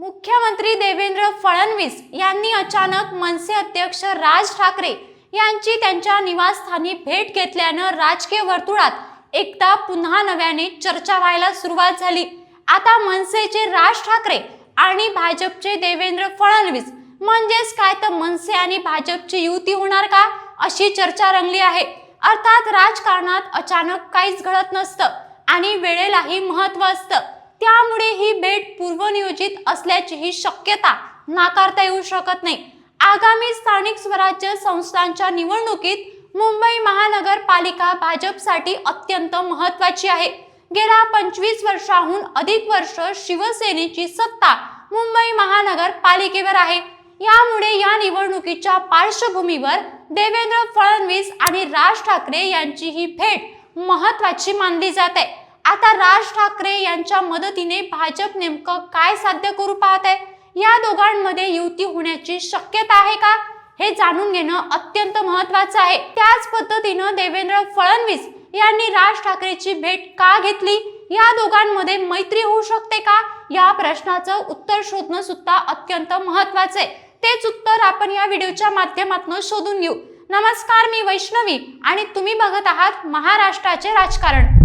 मुख्यमंत्री देवेंद्र फडणवीस यांनी अचानक मनसे अध्यक्ष राज ठाकरे यांची त्यांच्या निवासस्थानी भेट घेतल्यानं राजकीय वर्तुळात एकदा पुन्हा नव्याने चर्चा व्हायला सुरुवात झाली. आता मनसेचे राज ठाकरे आणि भाजपचे देवेंद्र फडणवीस म्हणजेच काय? तर मनसे आणि भाजपची युती होणार का? अशी चर्चा रंगली आहे. अर्थात राजकारणात अचानक काहीच घडत नसतं आणि वेळेलाही महत्त्व असतं. त्यामुळे ही भेट पूर्वनियोजित असल्याचीही शक्यता नाकारता येऊ शकत नाही. आगामी स्थानिक स्वराज्य संस्थांच्या निवडणुकीत मुंबई महानगरपालिका भाजपसाठी अत्यंत महत्वाची आहे. गेल्या पंचवीस वर्षाहून अधिक वर्ष शिवसेनेची सत्ता मुंबई महानगरपालिकेवर आहे. यामुळे या निवडणुकीच्या पार्श्वभूमीवर देवेंद्र फडणवीस आणि राज ठाकरे यांची ही भेट महत्वाची मानली जाते. आता राज ठाकरे यांच्या मदतीने भाजप नेमकं काय साध्य करू पाहत आहे? या दोघांमध्ये युती होण्याची शक्यता आहे का? हे जाणून घेणं अत्यंत महत्वाचं आहे. त्याच पद्धतीनं देवेंद्र फडणवीस यांनी राज ठाकरेची भेट का घेतली? या दोघांमध्ये मैत्री होऊ शकते का? या प्रश्नाचं उत्तर शोधणं सुद्धा अत्यंत महत्वाचं आहे. तेच उत्तर आपण या व्हिडिओच्या माध्यमातून शोधून घेऊ. नमस्कार मी वैष्णवी आणि तुम्ही बघत आहात महाराष्ट्राचे राजकारण.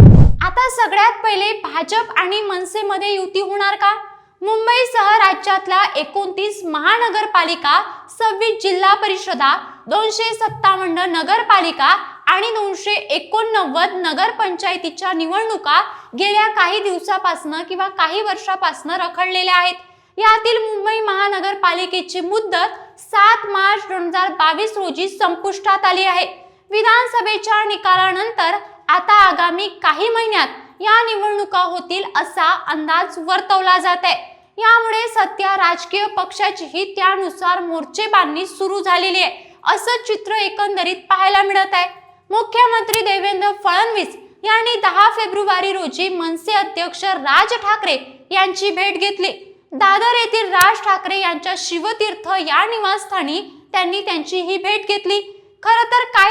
आता सगळ्यात पहिले भाजप आणि मनसेमध्ये युती होणार का? मुंबईसह राज्यातल्या एकोणतीस महानगरपालिका सव्वीस जिल्हा परिषदा दोनशे सत्तावन्न नगरपालिका आणि दोनशे एकोणनव्वद नगरपंचायतीच्या निवडणुका गेल्या काही दिवसापासनं किंवा काही वर्षापासनं रखडलेल्या आहेत. यातील मुंबई महानगरपालिकेची मुदत सात मार्च दोन हजार बावीस रोजी संपुष्टात आली आहे. विधानसभेच्या निकालानंतर आता आगामी काही महिन्यात या निवडणुका होतील असा अंदाज वर्तवला जात आहे यामुळे सध्या राजकीय पक्षाचीही त्यानुसार मोर्चेबांधणी सुरू झालेली आहे असं चित्र एकंदरीत पाहायला मिळत आहे मुख्यमंत्री देवेंद्र फडणवीस यांनी दहा फेब्रुवारी रोजी मनसे अध्यक्ष राज ठाकरे यांची भेट घेतली. दादर येथील राज ठाकरे यांच्या शिवतीर्थ या निवासस्थानी त्यांनी त्यांची ही भेट घेतली.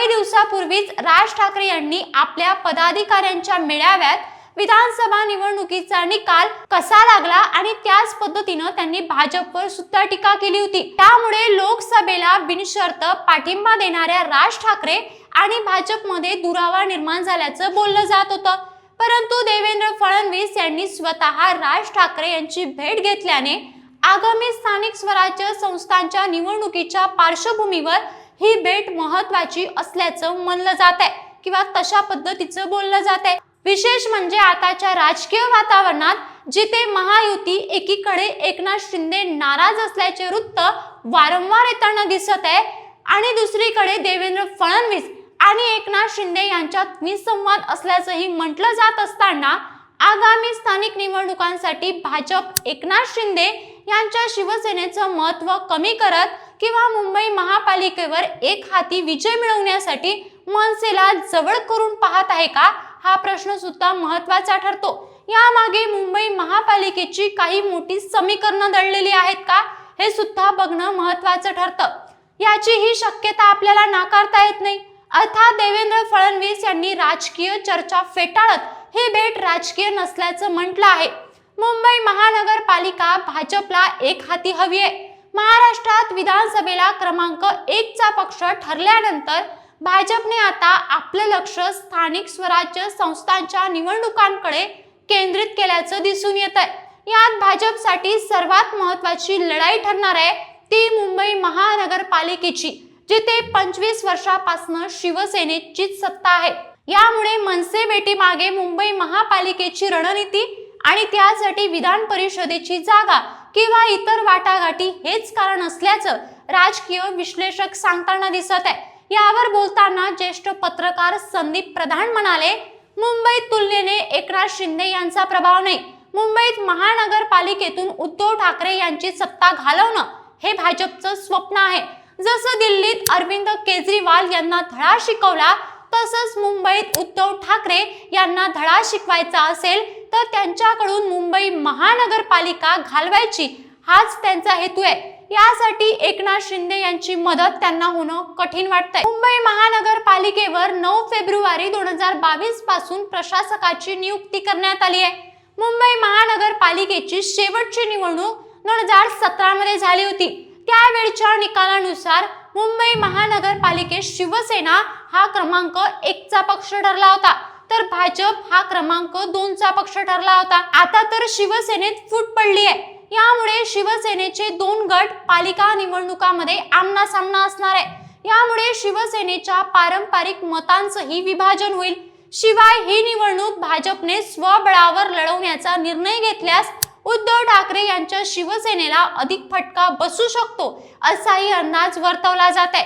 काही दिवसापूर्वीच राज ठाकरे यांनी आपल्या पदाधिकाऱ्यांच्या मेळाव्यात विधानसभा निवडणुकीचा निकाल कसा लागला आणि त्याच पद्धतीनं त्यांनी भाजपवर सुद्धा टीका केली होती. त्यामुळे लोकसभेला बिनशर्त पाठिंबा देणाऱ्या राज ठाकरे आणि भाजपमध्ये दुरावा निर्माण झाल्याचं बोललं जात होतं. परंतु देवेंद्र फडणवीस यांनी स्वतः राज ठाकरे यांची भेट घेतल्याने आगामी स्थानिक स्वराज्य संस्थांच्या निवडणुकीच्या पार्श्वभूमीवर ही भेट महत्वाची असल्याचं म्हणलं जात आहे किंवा तशा पद्धतीचं बोललं जात आहे विशेष म्हणजे आताच्या राजकीय वातावरणात जिथे महायुती एकीकडे एकनाथ शिंदे नाराज असल्याचे वृत्त वारंवार येताना दिसत आहे आणि दुसरीकडे देवेंद्र फडणवीस आणि एकनाथ शिंदे यांच्यात विसंवाद असल्याचंही म्हटलं जात असताना आगामी स्थानिक निवडणुकांसाठी भाजप एकनाथ शिंदे यांच्या शिवसेनेचं महत्त्व कमी करत किंवा मुंबई महापालिकेवर एक हाती विजय मिळवण्यासाठी मनसेला जवळ करून पाहत आहे का? हा प्रश्न सुद्धा महत्त्वाचा ठरतो. यामागे मुंबई महापालिकेची काही मोठी समीकरणं दडलेली आहेत का? हे सुद्धा बघणं महत्वाचं ठरतं. याची ही शक्यता आपल्याला नाकारता येत नाही. अर्थात देवेंद्र फडणवीस यांनी राजकीय चर्चा फेटाळत ही भेट राजकीय नसल्याचं म्हटलं आहे. मुंबई महानगरपालिका भाजपला एक हाती हवी आहे. महाराष्ट्रात विधानसभेला क्रमांक एकचा पक्ष ठरल्यानंतर भाजपने आता आपलं लक्ष स्थानिक स्वराज्य संस्थांच्या निवडणुकांकडे केंद्रित केल्याचं दिसून येत आहे. यात भाजपसाठी सर्वात महत्वाची लढाई ठरणार आहे ती मुंबई महानगरपालिकेची जिथे पंचवीस वर्षापासून शिवसेनेचीच सत्ता आहे. यामुळे मनसे भेटी मागे मुंबई महापालिकेची रणनीती आणि त्यासाठी विधान परिषदेची जागा किंवा इतर वाटाघाटी हेच कारण असल्याचं राजकीय विश्लेषक सांगताना दिसत आहे. यावर बोलताना ज्येष्ठ पत्रकार संदीप प्रधान म्हणाले मुंबईत तुलनेने एकनाथ शिंदे यांचा प्रभाव नाही. मुंबईत महानगरपालिकेतून उद्धव ठाकरे यांची सत्ता घालवणं हे भाजपचं स्वप्न आहे. जसं दिल्लीत अरविंद केजरीवाल यांना धडा शिकवला तसंच मुंबईत उद्धव ठाकरे यांना धडा शिकवायचा असेल तर त्यांच्याकडून मुंबई महानगरपालिका घालवायची हाच त्यांचा हेतू आहे. यासाठी एकनाथ शिंदे यांची मदत त्यांना होणं कठीण वाटतंय. मुंबई महानगरपालिकेवर नऊ फेब्रुवारी दोन हजार बावीसपासून प्रशासकाची नियुक्ती करण्यात आली आहे. मुंबई महानगरपालिकेची शेवटची निवडणूक दोन हजार सतरा मध्ये झाली होती. त्यावेळच्या निकालानुसार मुंबई महानगरपालिकेत शिवसेना हा क्रमांक एकचा पक्ष ठरला होता. तर भाजप हा क्रमांक दोनचा पक्ष ठरला होता. आता तर शिवसेनेत फूट पडली आहे. यामुळे शिवसेनेचे दोन गट पालिका निवडणुकामध्ये आमना सामना असणार आहे. यामुळे शिवसेनेच्या पारंपरिक मतांचंही विभाजन होईल. शिवाय ही निवडणूक भाजपने स्वबळावर लढवण्याचा निर्णय घेतल्यास उद्धव ठाकरे यांच्या शिवसेनेला अधिक फटका बसू शकतो असाही अंदाज वर्तवला जात आहे.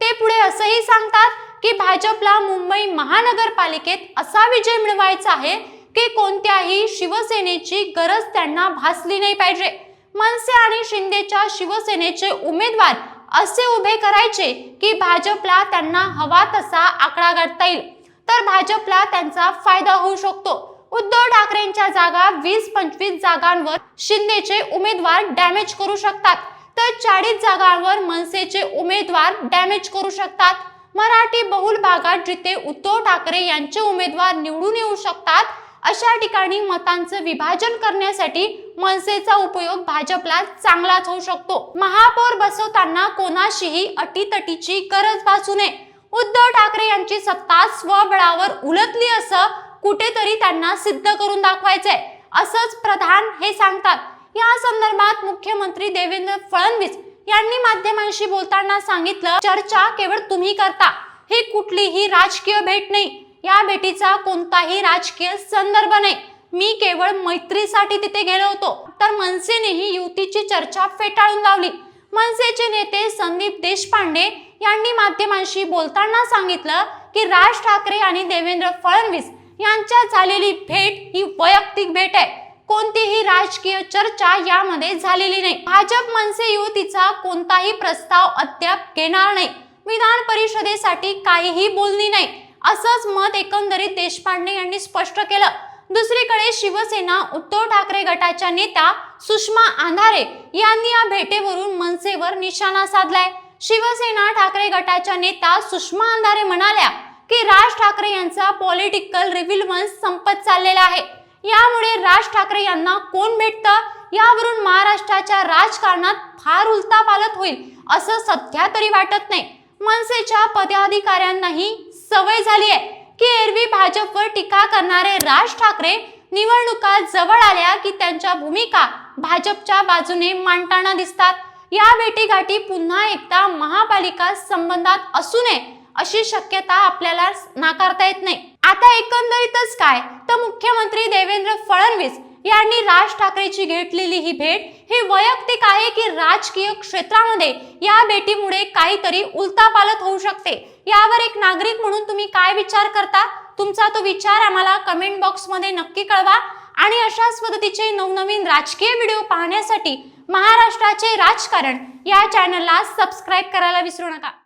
ते पुढे असंही सांगतात की भाजपला मुंबई महानगरपालिकेत असा विजय मिळवायचा आहे की कोणत्याही शिवसेनेची गरज त्यांना भासली नाही पाहिजे. मनसे आणि शिंदेच्या शिवसेनेचे उमेदवार असे उभे करायचे की भाजपला त्यांना हवा तसा आकडा गाठता येईल. तर भाजपला त्यांचा फायदा होऊ शकतो. उद्धव ठाकरेंच्या जागा वीस पंचवीस जागांवर शिंदेचे उमेदवार डॅमेज करू शकतात. तर चाळीस जागांवर मनसेचे उमेदवार डॅमेज करू शकतात. मराठी बहुल भागात जिथे उद्धव ठाकरे यांचे उमेदवार निवडून येऊ शकतात अशा ठिकाणी मतांचं विभाजन करण्यासाठी मनसेचा उपयोग भाजपला चांगलाच होऊ शकतो. महापौर बसवताना कोणाशीही अटीतटीची गरज भासू नये. उद्धव ठाकरे यांची सत्ता स्वबळावर उलटली असं कुठेतरी त्यांना सिद्ध करून दाखवायचंय असंच प्रधान हे सांगतात. या संदर्भात मुख्यमंत्री देवेंद्र फडणवीस यांनी माध्यमांशी बोलताना सांगितलं चर्चा केवळ तुम्ही करता ही कुठलीही राजकीय भेट नाही. या भेटीचा कोणताही राजकीय संदर्भ नाही. मी केवळ मैत्रीसाठी तिथे गेलो होतो. तर मनसेनेही युतीची चर्चा फेटाळून लावली. मनसेचे नेते संदीप देशपांडे यांनी माध्यमांशी बोलताना सांगितलं की राज ठाकरे आणि देवेंद्र फडणवीस यांच्यात झालेली भेट ही वैयक्तिक भेट आहे. कोणतीही राजकीय चर्चा यामध्ये झालेली नाही. भाजप मनसे युतीचा कोणताही प्रस्ताव अद्याप घेणार नाही. विधान परिषदेसाठी काहीही बोलणी नाही. असंच मत एकंदरीत देशपांडे यांनी स्पष्ट केलं. दुसरीकडे शिवसेना उद्धव ठाकरे गटाच्या नेत्या सुषमा आंधारे यांनी या भेटेवरून मनसेवर निशाणा साधलाय. शिवसेना ठाकरे गटाच्या नेत्या सुषमा अंधारे म्हणाल्या की राज ठाकरे यांचा पॉलिटिकल रिव्हिलवन्स संपत चाललेला आहे. यामुळे राज ठाकरे यांना कोण भेटतं? यावरून महाराष्ट्राच्या राजकारणात फार उलतापालत होईल असं सध्या तरी वाटत नाही. मनसेच्या पदाधिकाऱ्यांनाही सवय झाली आहे की एरवी भाजपवर टीका करणारे राज ठाकरे निवडणुका जवळ आल्या की त्यांच्या भूमिका भाजपच्या बाजूने मांडताना दिसतात. या भेटीगाठी पुन्हा एकदा महापालिका संबंधात असू नये अशी शक्यता आपल्याला नाकारता येत नाही. आता एकंदरीतच काय? तर मुख्यमंत्री देवेंद्र फडणवीस यांनी राज ठाकरेची घेतलेली ही भेट ही वैयक्तिक आहे की राजकीय क्षेत्रामध्ये या भेटीमुळे काहीतरी उलतापालत होऊ शकते? यावर एक नागरिक म्हणून तुम्ही काय विचार करता? तुमचा तो विचार आम्हाला कमेंट बॉक्समध्ये नक्की कळवा. आणि अशाच पद्धतीचे नवनवीन राजकीय व्हिडिओ पाहण्यासाठी महाराष्ट्राचे राजकारण या चॅनलला सबस्क्राईब करायला विसरू नका.